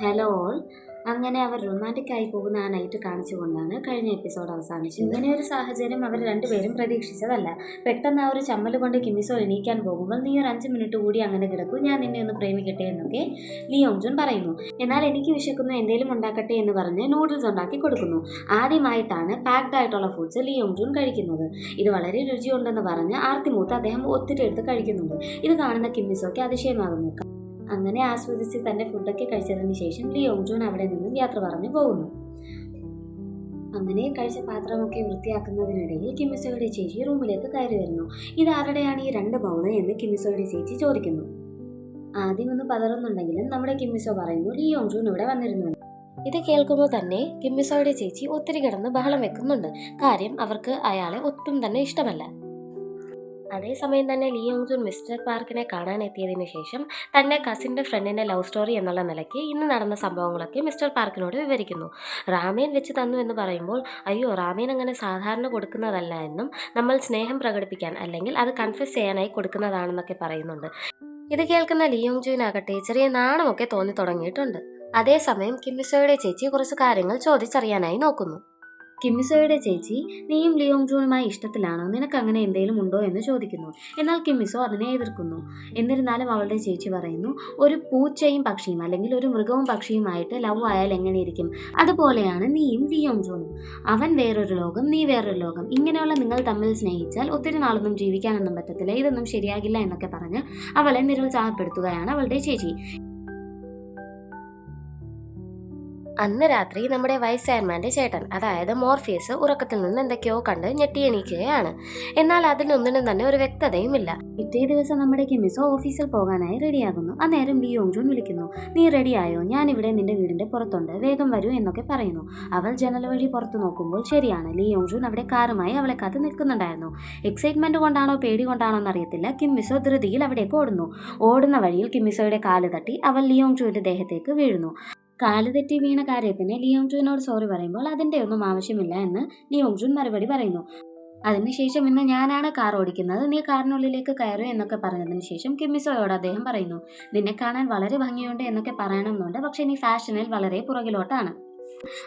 Hello all അങ്ങനെ അവർ romantic ആയി പോകുന്ന ആ നൈറ്റ് കാണിച്ചുകൊണ്ടാണ് കഴിഞ്ഞ എപ്പിസോഡ് അവസാനിച്ചത്. ഇങ്ങനെ ഒരു സാഹചര്യം അവർ രണ്ടുപേരും പ്രതീക്ഷിച്ചതല്ല. പെട്ടെന്ന് ആ ഒരു ചമ്മൽ കൊണ്ട് കിമിസോ എണീക്കാൻ പോകുമ്പോൾ നീ ഒരു അഞ്ച് മിനിറ്റ് കൂടി അങ്ങനെ കിടക്കൂ ഞാൻ നിന്നെ ഒന്ന് പ്രേമിക്കട്ടെ എന്നൊക്കെ ലിയോങ് ജുൻ പറയുന്നു. എന്നാൽ എനിക്ക് വിശക്കുന്നു എന്തെങ്കിലും ഉണ്ടാക്കട്ടെ എന്ന് പറഞ്ഞ് നൂഡിൽസ് ഉണ്ടാക്കി കൊടുക്കുന്നു. ആദ്യമായിട്ടാണ് പാക്ഡ് ആയിട്ടുള്ള ഫുഡ്സ് ലിയോങ് ജുൻ കഴിക്കുന്നത്. ഇത് വളരെ രുചിയുണ്ടെന്ന് പറഞ്ഞ് ആർത്തിമൂത്ത് അദ്ദേഹം ഒത്തിരി എടുത്ത് കഴിക്കുന്നുണ്ട്. ഇത് കാണുന്ന കിമ്മിസോയ്ക്ക് അതിശയമാകുന്നു. അങ്ങനെ ആസ്വദിച്ച് തന്റെ ഫുഡൊക്കെ കഴിച്ചതിന് ശേഷം ലിയോങ് ജോൺ അവിടെ നിന്നും യാത്ര പറഞ്ഞു പോകുന്നു. അങ്ങനെ കഴിച്ച പാത്രമൊക്കെ വൃത്തിയാക്കുന്നതിനിടയിൽ കിമിസോയുടെ ചേച്ചി റൂമിലേക്ക് കയറി വരുന്നു. ഇത് ആരുടെയാണ് ഈ രണ്ട് ബൗൾ എന്ന് കിമിസോയുടെ ചേച്ചി ചോദിക്കുന്നു. ആദ്യം ഒന്ന് പതറുന്നുണ്ടെങ്കിലും നമ്മുടെ കിമ്മിസോ പറയുന്നു ലിയോങ് ജൂൺ ഇവിടെ വന്നിരുന്നു. ഇത് കേൾക്കുമ്പോൾ തന്നെ കിമ്മിസോയുടെ ചേച്ചി ഒത്തിരി കിടന്ന് ബഹളം വെക്കുന്നുണ്ട്. കാര്യം അവർക്ക് അയാളെ ഒട്ടും തന്നെ ഇഷ്ടമല്ല. അതേസമയം തന്നെ ലിയോങ് ജുൻ മിസ്റ്റർ പാർക്കിനെ കാണാൻ എത്തിയതിനു ശേഷം തന്റെ കസിന്റെ ഫ്രണ്ടിന്റെ ലവ് സ്റ്റോറി എന്നുള്ള നിലയ്ക്ക് ഇന്ന് നടന്ന സംഭവങ്ങളൊക്കെ മിസ്റ്റർ പാർക്കിനോട് വിവരിക്കുന്നു. റാമേൻ വെച്ച് തന്നു എന്ന് പറയുമ്പോൾ അയ്യോ റാമേൻ അങ്ങനെ സാധാരണ കൊടുക്കുന്നതല്ല എന്നും നമ്മൾ സ്നേഹം പ്രകടിപ്പിക്കാൻ അല്ലെങ്കിൽ അത് കൺഫ്യൂസ് ചെയ്യാനായി കൊടുക്കുന്നതാണെന്നൊക്കെ പറയുന്നുണ്ട്. ഇത് കേൾക്കുന്ന ലിയോങ് ജുവിനാകട്ടെ ചെറിയ നാണമൊക്കെ തോന്നി തുടങ്ങിയിട്ടുണ്ട്. അതേസമയം കിമ്മിസോയുടെ ചേച്ചി കുറച്ച് കാര്യങ്ങൾ ചോദിച്ചറിയാനായി നോക്കുന്നു. കിമ്മിസോയുടെ ചേച്ചി നീയും ലിയോങ് ജൂണുമായി ഇഷ്ടത്തിലാണോ? നിനക്ക് അങ്ങനെ എന്തെങ്കിലും ഉണ്ടോ എന്ന് ചോദിക്കുന്നു. എന്നാൽ കിമ്മിസോ അതിനെ എതിർക്കുന്നു. എന്നിരുന്നാലും അവളുടെ ചേച്ചി പറയുന്നു ഒരു പൂച്ചയും പക്ഷിയും അല്ലെങ്കിൽ ഒരു മൃഗവും പക്ഷിയുമായിട്ട് ലവ് ആയാൽ എങ്ങനെയിരിക്കും? അതുപോലെയാണ് നീയും ലിയോങ് ജൂണും അവൻ വേറൊരു ലോകം നീ വേറൊരു ലോകം. ഇങ്ങനെയുള്ള നിങ്ങൾ തമ്മിൽ സ്നേഹിച്ചാൽ ഒത്തിരി നാളൊന്നും ജീവിക്കാനൊന്നും പറ്റത്തില്ല. ഇതൊന്നും ശരിയാകില്ല എന്നൊക്കെ പറഞ്ഞ് അവളെ നിരുത്സാഹപ്പെടുത്തുകയാണ് അവളുടെ ചേച്ചി. അന്ന് രാത്രി നമ്മുടെ വൈസ് ചേട്ടൻ അതായത് മോർഫിയസ് ഉറക്കത്തിൽ നിന്ന് എന്തൊക്കെയോ കണ്ട് ഞെട്ടി എണീക്കുകയാണ് എന്നാൽ അതിലൊന്നിനും തന്നെ ഒരു വ്യക്തതയുമില്ല. പിറ്റേ ദിവസം നമ്മുടെ കെമിസ് ഓഫീസിൽ പോകാനായി റെഡിയാകുന്നു. അന്നേരം ലി യോങ്ജൂൺ വിളിക്കുന്നു. നീ റെഡിയായോ? ഞാൻ ഇവിടെ നിന്റെ വീടിന്റെ പുറത്തുണ്ട്. വേഗം വരൂ എന്നൊക്കെ പറയുന്നു. അവൾ ജനൽ വഴി പുറത്തു നോക്കുമ്പോൾ ശരിയാണ് ലി യോങ്ജൂൺ അവിടെ കാറുമായി അവളെ കാത്ത് നിൽക്കുന്നുണ്ടായിരുന്നു. എക്സൈറ്റ്മെന്റ് കൊണ്ടാണോ പേടി കൊണ്ടാണോ എന്നറിയത്തില്ല. കിമ്മിസോ ധൃതിയിൽ അവിടേക്ക് ഓടുന്നു. ഓടുന്ന വഴിയിൽ കിമ്മിസോയുടെ കാൽ തട്ടി അവൾ ലിയോങ് ജൂവിന്റെ ദേഹത്തേക്ക് വീഴുന്നു. കാൽ തെറ്റി വീണ കാര്യത്തിന് ലിയോങ് ജൂനോട് സോറി പറയുമ്പോൾ അതിന്റെ ഒന്നും ആവശ്യമില്ല എന്ന് ലിയോങ് ജുൻ മറുപടി പറയുന്നു. അതിനുശേഷം ഇന്ന് ഞാനാണ് കാർ ഓടിക്കുന്നത്. നീ കാറിനുള്ളിലേക്ക് കയറൂ എന്നൊക്കെ പറഞ്ഞതിന് ശേഷം കിമ്മിസോയോട് അദ്ദേഹം പറയുന്നു. നിന്നെ കാണാൻ വളരെ ഭംഗിയുണ്ട് എന്നൊക്കെ പറയണമെന്നുണ്ട്. പക്ഷെ നീ ഫാഷനിൽ വളരെ പുറകിലോട്ടാണ്.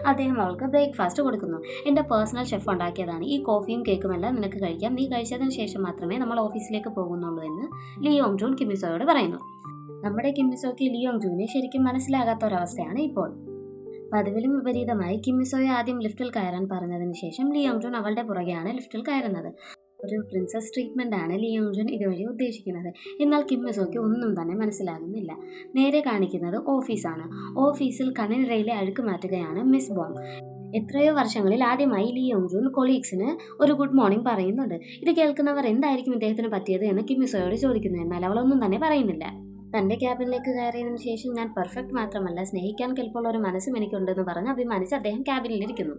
അദ്ദേഹം അവൾക്ക് ബ്രേക്ക്ഫാസ്റ്റ് കൊടുക്കുന്നു. എന്റെ പേഴ്സണൽ ഷെഫ് ഉണ്ടാക്കിയതാണ്. ഈ കോഫിയും കേക്കും എല്ലാം നിനക്ക് കഴിക്കാം. നീ കഴിച്ചതിന് ശേഷം മാത്രമേ നമ്മൾ ഓഫീസിലേക്ക് പോകുന്നുള്ളൂ എന്ന് ലിയോങ് ജൂൺ കിമ്മിസോയോട് പറയുന്നു. നമ്മുടെ കിമ്മിസോയ്ക്ക് ലിയോങ് ജൂനെ ശരിക്കും മനസ്സിലാകാത്ത ഒരവസ്ഥയാണ് ഇപ്പോൾ. പതിവിലും വിപരീതമായി കിമ്മിസോയെ ആദ്യം ലിഫ്റ്റിൽ കയറാൻ പറഞ്ഞതിന് ശേഷം ലിയോങ് ജൂൺ അവളുടെ പുറകെയാണ് ലിഫ്റ്റിൽ കയറുന്നത്. ഒരു പ്രിൻസസ് ട്രീറ്റ്മെന്റ് ആണ് ലിയോങ് ജൂൺ ഇതുവഴി ഉദ്ദേശിക്കുന്നത്. എന്നാൽ കിമ്മിസോയ്ക്ക് ഒന്നും തന്നെ മനസ്സിലാകുന്നില്ല. നേരെ കാണിക്കുന്നത് ഓഫീസാണ്. ഓഫീസിൽ കണ്ണിനിടയിലെ അഴുക്ക് മാറ്റുകയാണ് മിസ് ബോങ് എത്രയോ വർഷങ്ങളിൽ ആദ്യമായി ലിയോങ് ജൂൺ കൊളീഗ്സിന് ഒരു ഗുഡ് മോർണിംഗ് പറയുന്നുണ്ട്. ഇത് കേൾക്കുന്നവർ എന്തായിരിക്കും ഇദ്ദേഹത്തിന് പറ്റിയത് എന്ന് കിമ്മിസോയോട് ചോദിക്കുന്നു. എന്നാൽ അവളൊന്നും തന്നെ പറയുന്നില്ല. തന്റെ ക്യാബിനിലേക്ക് കയറിയതിന് ശേഷം ഞാൻ പെർഫെക്റ്റ് മാത്രമല്ല സ്നേഹിക്കാൻ കെൽപ്പുള്ള ഒരു മനസ്സും എനിക്കുണ്ടെന്ന് പറഞ്ഞ് അഭിമാനിച്ച് അദ്ദേഹം ക്യാബിനിലിരിക്കുന്നു.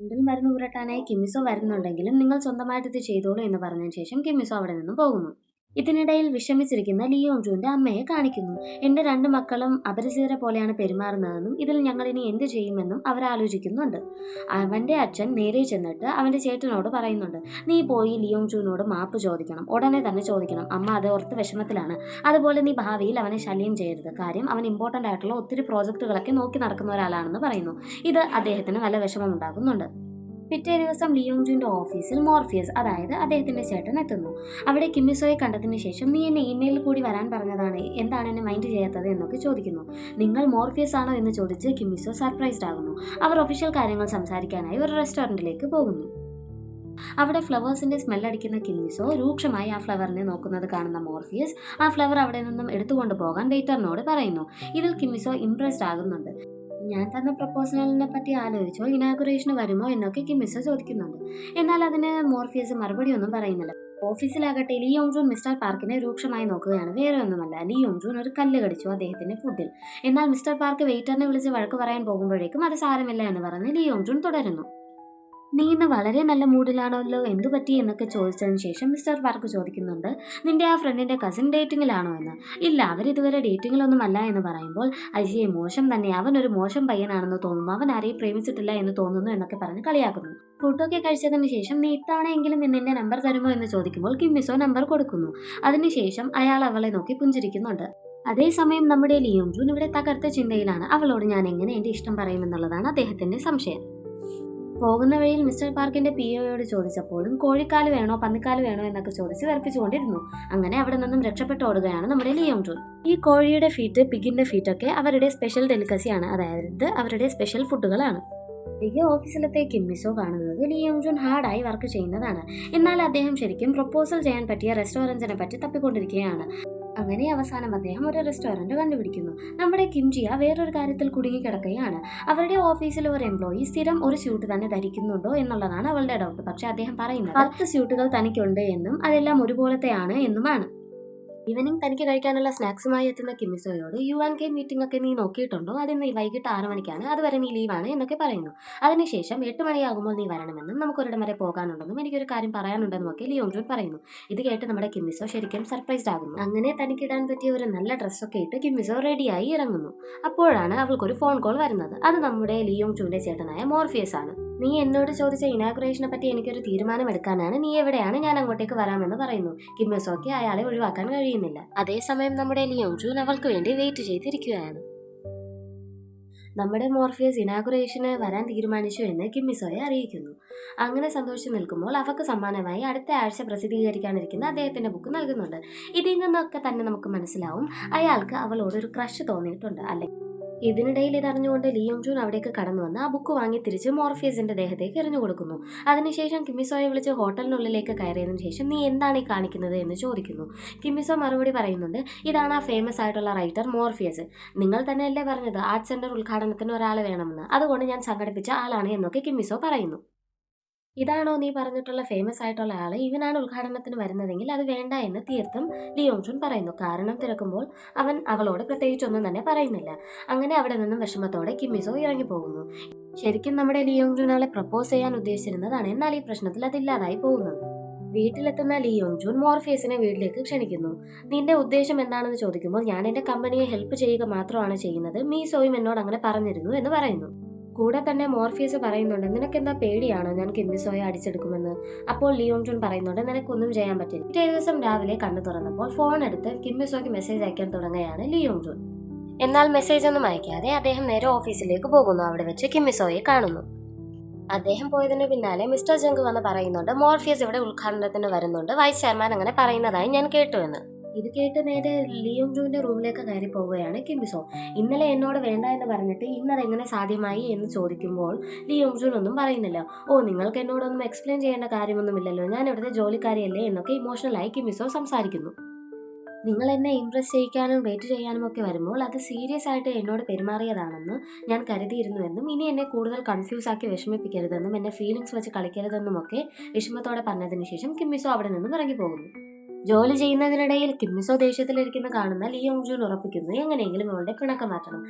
വീട്ടിൽ മരുന്ന് പുരട്ടാനായി കിമ്മിസോ വരുന്നുണ്ടെങ്കിലും നിങ്ങൾ സ്വന്തമായിട്ട് ഇത് ചെയ്തോളൂ എന്ന് പറഞ്ഞതിന് ശേഷം കിമ്മിസോ അവിടെ നിന്ന് പോകുന്നു. ഇതിനിടയിൽ വിഷമിച്ചിരിക്കുന്ന ലിയോങ് ജൂന്റെ അമ്മയെ കാണിക്കുന്നു. എന്റെ രണ്ട് മക്കളും അപരിചിതരെ പോലെയാണ് പെരുമാറുന്നതെന്നും ഇതിൽ ഞങ്ങൾ ഇനി എന്ത് ചെയ്യുമെന്നും അവർ ആലോചിക്കുന്നുണ്ട്. അവന്റെ അച്ഛൻ നേരെ ചെന്നിട്ട് അവന്റെ ചേട്ടനോട് പറയുന്നുണ്ട് നീ പോയി ലിയോങ് ജൂനോട് മാപ്പ് ചോദിക്കണം ഉടനെ തന്നെ ചോദിക്കണം. അമ്മ അത് ഓർത്ത് വിഷമത്തിലാണ്. അതുപോലെ നീ ഭാവിയിൽ അവനെ ശല്യം ചെയ്യരുത്. കാര്യം അവൻ ഇമ്പോർട്ടന്റ് ആയിട്ടുള്ള ഒത്തിരി പ്രോജക്റ്റുകളൊക്കെ നോക്കി നടക്കുന്ന ഒരാളാണെന്ന് പറയുന്നു. ഇത് അദ്ദേഹത്തിന് നല്ല വിഷമം ഉണ്ടാകുന്നുണ്ട് പിറ്റേ ദിവസം ലിയോങ് ജുന്റെ ഓഫീസിൽ മോർഫിയസ് അതായത് അദ്ദേഹത്തിന്റെ ചേട്ടൻ എത്തുന്നു. അവിടെ കിമ്മിസോയെ കണ്ടതിന് ശേഷം നീ എന്നെ ഇമെയിലിൽ കൂടി വരാൻ പറഞ്ഞതാണ് എന്താണ് എന്നെ മൈൻഡ് ചെയ്യാത്തത് എന്നൊക്കെ ചോദിക്കുന്നു. നിങ്ങൾ മോർഫിയസ് ആണോ എന്ന് ചോദിച്ച് കിമ്മിസോ സർപ്രൈസ്ഡ് ആകുന്നു. അവർ ഒഫീഷ്യൽ കാര്യങ്ങൾ സംസാരിക്കാനായി ഒരു റെസ്റ്റോറന്റിലേക്ക് പോകുന്നു. അവിടെ ഫ്ലവേഴ്സിന്റെ സ്മെല്ലടിക്കുന്ന കിമ്മിസോ രൂക്ഷമായി ആ ഫ്ലവറിനെ നോക്കുന്നത് കാണുന്ന മോർഫിയസ് ആ ഫ്ലവർ അവിടെ നിന്നും എടുത്തുകൊണ്ട് പോകാൻ വെയിറ്ററിനോട് പറയുന്നു. ഇതിൽ കിമ്മിസോ ഇംപ്രസ്ഡ് ആകുന്നുണ്ട്. ഞാൻ തന്ന പ്രപ്പോസലിനെ പറ്റി ആലോചിച്ചോ ഇനാഗുറേഷന് വരുമോ എന്നൊക്കെ കിമ്മിസോ ചോദിക്കുന്നുണ്ട്. എന്നാൽ അതിന് മോർഫിയസ് മറുപടി ഒന്നും പറയുന്നില്ല. ഓഫീസിലാകട്ടെ ലീ യോങ്ജൂൺ മിസ്റ്റർ പാർക്കിനെ രൂക്ഷമായി നോക്കുകയാണ്. വേറെ ഒന്നുമല്ല ലീ യോങ്ജൂൺ ഒരു കല്ല് കടിച്ചു അദ്ദേഹത്തിന്റെ ഫുഡിൽ എന്നാൽ മിസ്റ്റർ പാർക്ക് വെയിറ്ററിനെ വിളിച്ച് വഴക്ക് പറയാൻ പോകുമ്പോഴേക്കും അത് സാരമില്ല എന്ന് പറഞ്ഞ് ലീ യോങ്ജൂൺ തുടരുന്നു. നീ ഇന്ന് വളരെ നല്ല മൂഡിലാണല്ലോ എന്തു പറ്റി? എന്നൊക്കെ ചോദിച്ചതിന് ശേഷം മിസ്റ്റർ പാർക്ക് ചോദിക്കുന്നുണ്ട്. നിന്റെ ആ ഫ്രണ്ടിന്റെ കസിൻ ഡേറ്റിങ്ങിലാണോ എന്ന്? ഇല്ല അവരിതുവരെ ഡേറ്റിങ്ങിലൊന്നും അല്ല എന്ന് പറയുമ്പോൾ അയ്യേ മോശം തന്നെ. അവൻ ഒരു മോശം പയ്യനാണെന്ന് തോന്നുന്നു. അവൻ ആരെയും പ്രേമിച്ചിട്ടില്ല എന്ന് തോന്നുന്നു എന്നൊക്കെ പറഞ്ഞ് കളിയാക്കുന്നു. ഫുഡൊക്കെ കഴിച്ചതിന് ശേഷം നീ ഇത്തവണയെങ്കിലും നിന്നെ നമ്പർ തരുമോ എന്ന് ചോദിക്കുമ്പോൾ കിമ്മിസോ നമ്പർ കൊടുക്കുന്നു. അതിനുശേഷം അയാൾ അവളെ നോക്കി പുഞ്ചിരിക്കുന്നുണ്ട്. അതേസമയം നമ്മുടെ ലിയോൺ ജൂൻ ഇവിടെ തകർത്ത ചിന്തയിലാണ്. അവളോട് ഞാൻ എങ്ങനെ എന്റെ ഇഷ്ടം പറയുമെന്നുള്ളതാണ് അദ്ദേഹത്തിന്റെ സംശയം. പോകുന്ന വഴിയിൽ മിസ്റ്റർ പാർക്കിന്റെ പി ഒയോട് ചോദിച്ചപ്പോഴും കോഴിക്കാൽ വേണോ പന്നിക്കാൽ വേണോ എന്നൊക്കെ ചോദിച്ച് വിറപ്പിച്ചുകൊണ്ടിരുന്നു. അങ്ങനെ അവിടെ നിന്നും രക്ഷപ്പെട്ട് ഓടുകയാണ് നമ്മുടെ ലിയോങ് ടൂൾ ഈ കോഴിയുടെ ഫീറ്റ് പിഗിന്റെ ഫീറ്റ് ഒക്കെ അവരുടെ സ്പെഷ്യൽ ഡെലിക്കസിയാണ് അതായത് അവരുടെ സ്പെഷ്യൽ ഫുഡുകളാണ് ലിയ ഓഫീസിലത്തെ കിമ്മിസോ കാണുന്നത് ലിയോങ് ജുൻ ഹാർഡായി വർക്ക് ചെയ്യുന്നതാണ്. എന്നാൽ അദ്ദേഹം ശരിക്കും പ്രപ്പോസൽ ചെയ്യാൻ പറ്റിയ റെസ്റ്റോറന്റിനെ പറ്റി തപ്പിക്കൊണ്ടിരിക്കുകയാണ്. അങ്ങനെ അവസാനം അദ്ദേഹം ഒരു റെസ്റ്റോറന്റ് കണ്ടുപിടിക്കുന്നു. നമ്മുടെ കിംജിയ വേറൊരു കാര്യത്തിൽ കുടുങ്ങിക്കിടക്കുകയാണ്. അവരുടെ ഓഫീസിലെ ഒരു എംപ്ലോയി സ്ഥിരം ഒരു സ്യൂട്ട് തന്നെ ധരിക്കുന്നുണ്ടോ എന്നുള്ളതാണ് അവളുടെ ഡൗട്ട് പക്ഷേ അദ്ദേഹം പറയുന്നത് പത്ത് സ്യൂട്ടുകൾ തനിക്കുണ്ട് എന്നും അതെല്ലാം ഒരുപോലത്തെയാണ് എന്നുമാണ്. ഈവനിങ് തനിക്ക് കഴിക്കാനുള്ള സ്നാക്സുമായി എത്തുന്ന കിമിസോയോട് യു ആൻ കെ മീറ്റിംഗ് ഒക്കെ നീ നോക്കിയിട്ടുണ്ടോ? അത് ഇന്ന് വൈകിട്ട് ആറ് മണിക്കാണ്. അതുവരെ നീ ലീവാണ് എന്നൊക്കെ പറയുന്നു. അതിനുശേഷം എട്ട് മണിയാകുമ്പോൾ നീ വരണമെന്നും നമുക്കൊരിടം വരെ പോകാനുണ്ടെന്നും എനിക്കൊരു കാര്യം പറയാനുണ്ടെന്നും ഒക്കെ ലിയോങ് ജോൺ പറയുന്നു. ഇത് കേട്ട് നമ്മുടെ കിമിസോ ശരിക്കും സർപ്രൈസ്ഡ് ആകുന്നു. അങ്ങനെ തനിക്കിടാൻ പറ്റിയ ഒരു നല്ല ഡ്രസ്സൊക്കെ ഇട്ട് കിമിസോ റെഡിയായി ഇറങ്ങുന്നു. അപ്പോഴാണ് അവൾക്കൊരു ഫോൺ കോൾ വരുന്നത്. അത് നമ്മുടെ ലിയോങ് ചൂന്റെ ചേട്ടനായ മോർഫിയസ് ആണ് നീ എന്നോട് ചോദിച്ച ഇനാഗുറേഷനെ പറ്റി എനിക്കൊരു തീരുമാനമെടുക്കാനാണ് നീ എവിടെയാണ് ഞാൻ അങ്ങോട്ടേക്ക് വരാമെന്ന് പറയുന്നു. കിമ്മസോക്ക് അയാളെ ഒഴിവാക്കാൻ കഴിയുന്നില്ല. അതേസമയം നമ്മുടെ ലിയോങ് ജൂൻ അവൾക്ക് വേണ്ടി വെയിറ്റ് ചെയ്തിരിക്കുകയാണ്. നമ്മുടെ മോർഫിയസ് ഇനാഗുറേഷന് വരാൻ തീരുമാനിച്ചു എന്ന് കിമ്മിസോയെ അറിയിക്കുന്നു. അങ്ങനെ സന്തോഷിച്ചു നിൽക്കുമ്പോൾ അവക്ക് സമ്മാനമായി അടുത്ത ആഴ്ച പ്രസിദ്ധീകരിക്കാനിരിക്കുന്ന അദ്ദേഹത്തിന്റെ ബുക്ക് നൽകുന്നുണ്ട്. ഇതിൽ നിന്നൊക്കെ തന്നെ നമുക്ക് മനസ്സിലാവും അയാൾക്ക് അവളോട് ഒരു ക്രഷ് തോന്നിയിട്ടുണ്ട്. അല്ലെങ്കിൽ ഇതിനിടയിൽ ഇതറിഞ്ഞുകൊണ്ട് ലിയോങ് ജൂൻ അവിടേക്ക് കടന്നു വന്ന് ആ ബുക്ക് വാങ്ങി തിരിച്ച് മോർഫിയസിന്റെ ദേഹത്തേക്ക് എറിഞ്ഞു കൊടുക്കുന്നു. അതിനുശേഷം കിമിസോയെ വിളിച്ച് ഹോട്ടലിനുള്ളിലേക്ക് കയറിയതിനു ശേഷം നീ എന്താണ് ഈ കാണിക്കുന്നത്? എന്ന് ചോദിക്കുന്നു. കിമിസോ മറുപടി പറയുന്നുണ്ട് ഇതാണ് ആ ഫേമസ് ആയിട്ടുള്ള റൈറ്റർ മോർഫിയസ്. നിങ്ങൾ തന്നെയല്ലേ പറഞ്ഞത് ആർട്ട് സെന്റർ ഉദ്ഘാടനത്തിന് ഒരാൾ വേണമെന്ന്. അതുകൊണ്ട് ഞാൻ സംഘടിപ്പിച്ച ആളാണ് എന്നൊക്കെ കിമിസോ പറയുന്നു. ഇതാണോ നീ പറഞ്ഞിട്ടുള്ള ഫേമസ് ആയിട്ടുള്ള ആൾ ഇവനാണ് ഉദ്ഘാടനത്തിന് വരുന്നതെങ്കിൽ അത് വേണ്ട എന്ന് തീർത്തും ലിയോങ് ജുൻ പറയുന്നു. കാരണം തിരക്കുമ്പോൾ അവൻ അവളോട് പ്രത്യേകിച്ചൊന്നും തന്നെ പറയുന്നില്ല. അങ്ങനെ അവിടെ നിന്നും വിഷമത്തോടെ കിമ്മിസോ ഇറങ്ങിപ്പോകുന്നു. ശരിക്കും നമ്മുടെ ലിയോങ് പ്രപ്പോസ് ചെയ്യാൻ ഉദ്ദേശിച്ചിരുന്നതാണ്. എന്നാൽ ഈ പ്രശ്നത്തിൽ അതില്ലാതായി പോകുന്നു. വീട്ടിലെത്തുന്ന ലിയോങ് ജൂൺ മോർഫിയസിനെ വീട്ടിലേക്ക് ക്ഷണിക്കുന്നു. നിന്റെ ഉദ്ദേശം എന്താണെന്ന് ചോദിക്കുമ്പോൾ ഞാൻ എന്റെ കമ്പനിയെ ഹെൽപ്പ് ചെയ്യുക മാത്രമാണ് ചെയ്യുന്നത്. മീസോയും എന്നോട് അങ്ങനെ പറഞ്ഞിരുന്നു എന്ന് പറയുന്നു. കൂടെ തന്നെ മോർഫിയസ് പറയുന്നുണ്ട് നിനക്കെന്താ പേടിയാണോ ഞാൻ കിമ്മിസോയെ അടിച്ചെടുക്കുമെന്ന്? അപ്പോൾ ലിയോൺ ജോൺ പറയുന്നുണ്ട് നിനക്കൊന്നും ചെയ്യാൻ പറ്റില്ല. പിറ്റേ ദിവസം രാവിലെ കണ്ണു തുറന്നപ്പോൾ ഫോൺ എടുത്ത് കിമ്മിസോയ്ക്ക് മെസ്സേജ് അയക്കാൻ തുടങ്ങുകയാണ് ലിയോൺ ജോൺ എന്നാൽ മെസ്സേജ് ഒന്നും അയക്കാതെ അദ്ദേഹം നേരെ ഓഫീസിലേക്ക് പോകുന്നു അവിടെ വെച്ച് കിമ്മിസോയെ കാണുന്നു. അദ്ദേഹം പോയതിന് പിന്നാലെ മിസ്റ്റർ ജങ്ക് വന്ന് പറയുന്നുണ്ട് മോർഫിയസ് ഇവിടെ ഉദ്ഘാടനത്തിന് വരുന്നുണ്ട് വൈസ് ചെയർമാൻ അങ്ങനെ പറയുന്നതായി ഞാൻ കേട്ടു എന്ന്. ഇത് കേട്ട് നേരെ ലിയോങ് ജൂന്റെ റൂമിലേക്ക് കയറി പോവുകയാണ് കിംബിസോ ഇന്നലെ എന്നോട് വേണ്ട എന്ന് പറഞ്ഞിട്ട് ഇന്നതെങ്ങനെ സാധ്യമായി എന്ന് ചോദിക്കുമ്പോൾ ലിയോങ് ജൂൻ ഒന്നും പറയുന്നില്ല. ഓ നിങ്ങൾക്ക് എന്നോടൊന്നും എക്സ്പ്ലെയിൻ ചെയ്യേണ്ട കാര്യമൊന്നുമില്ലല്ലോ ഞാൻ ഇവിടുത്തെ ജോലിക്കാരിയല്ലേ എന്നൊക്കെ ഇമോഷണലായി കിംബിസോ സംസാരിക്കുന്നു. നിങ്ങൾ എന്നെ ഇംപ്രസ് ചെയ്യിക്കാനും വെയിറ്റ് ചെയ്യാനും ഒക്കെ വരുമ്പോൾ അത് സീരിയസ് ആയിട്ട് എന്നോട് പെരുമാറിയതാണെന്ന് ഞാൻ കരുതിയിരുന്നുവെന്നും ഇനി എന്നെ കൂടുതൽ കൺഫ്യൂസ് ആക്കി വിഷമിപ്പിക്കരുതെന്നും എന്നെ ഫീലിങ്സ് വെച്ച് കളിക്കരുതെന്നും ഒക്കെ വിഷമത്തോടെ പറഞ്ഞതിന് ശേഷം കിമ്മിസോ അവിടെ നിന്നും ഇറങ്ങി പോകുന്നു ജോലി ചെയ്യുന്നതിനിടയിൽ കിമ്മിസോ ദേഷ്യത്തിലിരിക്കുന്ന കാണുന്ന ലിയോങ് ജൂൻ ഉറപ്പിക്കുന്നു. എങ്ങനെയെങ്കിലും അവളുടെ പിണക്കം മാറ്റണം.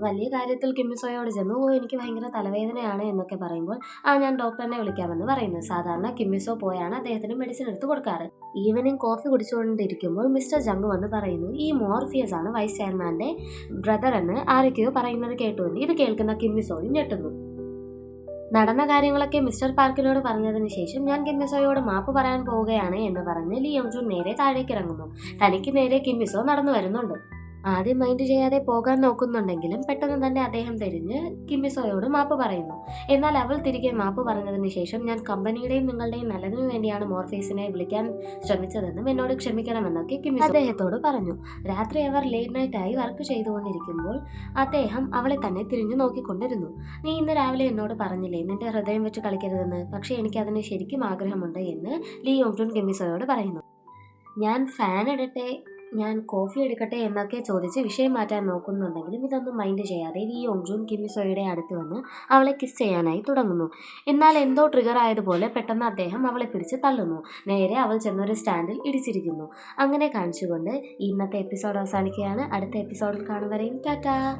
വലിയ കാര്യത്തിൽ കിമ്മിസോയോട് ചെന്നു. ഓ എനിക്ക് ഭയങ്കര തലവേദനയാണ് എന്നൊക്കെ പറയുമ്പോൾ ആ ഞാൻ ഡോക്ടറിനെ വിളിക്കാമെന്ന് പറയുന്നു. സാധാരണ കിമ്മിസോ പോയാണ് അദ്ദേഹത്തിന് മെഡിസിൻ എടുത്ത് കൊടുക്കാറ്. ഈവനിങ് കോഫി കുടിച്ചുകൊണ്ടിരിക്കുമ്പോൾ മിസ്റ്റർ ജങ് വന്ന് പറയുന്നു ഈ മോർഫിയസ് ആണ് വൈസ് ചെയർമാന്റെ ബ്രദർ എന്ന് ആരൊക്കെയോ പറയുന്നത് കേട്ടുവെന്ന് ഇത് കേൾക്കുന്ന കിമ്മിസോയും ഞെട്ടുന്നു. നടന്ന കാര്യങ്ങളൊക്കെ മിസ്റ്റർ പാർക്കിനോട് പറഞ്ഞതിന് ശേഷം ഞാൻ കിമ്മിസോയോട് മാപ്പ് പറയാൻ പോവുകയാണ് എന്ന് പറഞ്ഞ് ലിയോങ് ജൂൺ നേരെ താഴേക്ക് ഇറങ്ങുന്നു. തനിക്ക് നേരെ കിമ്മിസോ നടന്നു വരുന്നുണ്ട്. ആദ്യം മൈൻഡ് ചെയ്യാതെ പോകാൻ നോക്കുന്നുണ്ടെങ്കിലും പെട്ടെന്ന് തന്നെ അദ്ദേഹം തിരിഞ്ഞ് കിമ്മിസോയോട് മാപ്പ് പറയുന്നു. എന്നാൽ അവൾ തിരികെ മാപ്പ് പറഞ്ഞതിന് ശേഷം ഞാൻ കമ്പനിയുടെയും നിങ്ങളുടെയും നല്ലതിനു വേണ്ടിയാണ് മോർഫേസിനെ വിളിക്കാൻ ശ്രമിച്ചതെന്നും എന്നോട് ക്ഷമിക്കണമെന്നൊക്കെ കിമ്മി അദ്ദേഹത്തോട് പറഞ്ഞു. രാത്രി അവർ ലേറ്റ് നൈറ്റ് ആയി വർക്ക് ചെയ്തുകൊണ്ടിരിക്കുമ്പോൾ അദ്ദേഹം അവളെ തന്നെ തിരിഞ്ഞു നോക്കിക്കൊണ്ടിരുന്നു. നീ ഇന്ന് രാവിലെ എന്നോട് പറഞ്ഞില്ലേ നിന്റെ ഹൃദയം വെച്ച് കളിക്കരുതെന്ന്? പക്ഷേ എനിക്ക് അതിന് ശരിക്കും ആഗ്രഹമുണ്ട് എന്ന് ലീ യോങ്ടൂൺ കിമ്മിസോയോട് പറയുന്നു. ഞാൻ ഫാൻ ഇടട്ടെ ഞാൻ കോഫി എടുക്കട്ടെ എന്നൊക്കെ ചോദിച്ച് വിഷയം മാറ്റാൻ നോക്കുന്നുണ്ടെങ്കിലും ഇതൊന്നും മൈൻഡ് ചെയ്യാതെ ലീ യോങ്ജുൻ കിമിസോയുടെ അടുത്ത് വന്ന് അവളെ കിസ് ചെയ്യാനായി തുടങ്ങുന്നു. എന്നാൽ എന്തോ ട്രിഗർ ആയതുപോലെ പെട്ടെന്ന് അദ്ദേഹം അവളെ പിടിച്ച് തള്ളുന്നു. നേരെ അവൾ ചെന്നൊരു സ്റ്റാൻഡിൽ ഇടിച്ചിരിക്കുന്നു. അങ്ങനെ കാണിച്ചുകൊണ്ട് ഇന്നത്തെ എപ്പിസോഡ് അവസാനിക്കുകയാണ്. അടുത്ത എപ്പിസോഡിൽ കാണുന്നവരെയും ടാറ്റാ.